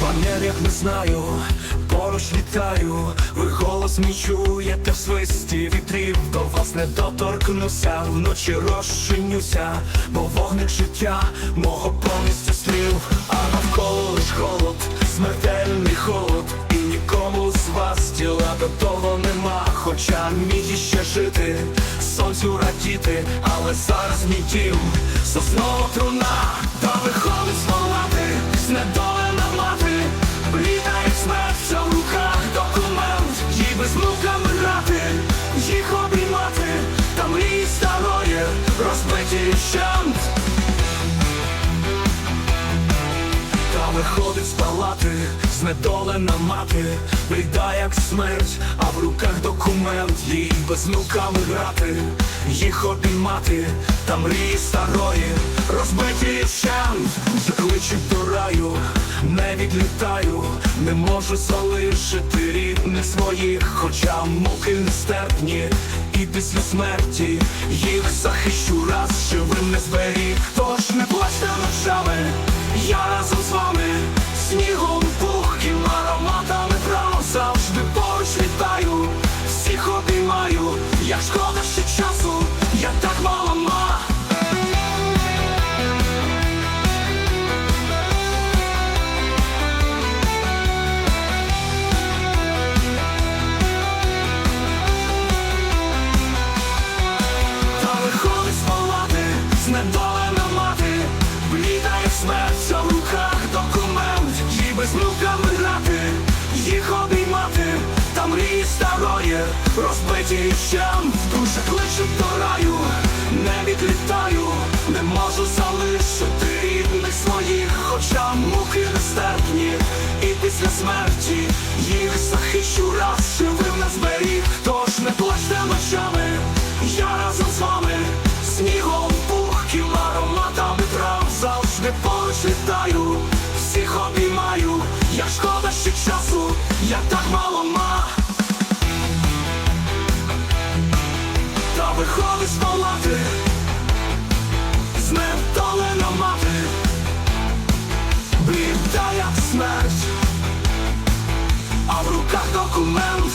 Панелях не знаю, поруч літаю, ви голос мій чуєте в свисті вітрів, до вас не доторкнуся, вночі розчинюся, бо вогник життя мого повністю стрів, того нема, хоча міг іще жити, сонцю радіти, але зараз мій дім, соснова труна, та виходить смолати, знедолена мати, як смерть, в руках документ, їй без муками грати, їх обіймати, та мрії старої, розбиті щент. Та виходить з палати, знедолена мати, бліда як смерть, а в руках документ, їй без нуками грати, їх обіймати, та мрії старої, розбиті вщент, закличуть до раю, не відлітаю, не можу залишити рідних своїх, хоча муки нестерпні, і після смерті їх захищу раз, живим не зберіг, тож не плачте ночами. Я разом з вами поруч літаю, всіх обіймаю, як шкода ще часу, я так мало ма. Та виходить з палати, мати, бліда як смерть, в руках документ, їй без внуками грати, їх мрії розбиті вщент, душа кличуть до раю, не відлітаю, не можу залишити рідних своїх, хоча муки нестерпні, і після смерті їх захищу раз, живим не зберіг, тож не плачте ночами. Я разом з вами. Снігом пухким ароматами трав завжди поруч літаю, всіх обіймаю, як шкода ще часу, я так спалати, зневтолено мати, біда як смерть, а в руках документ.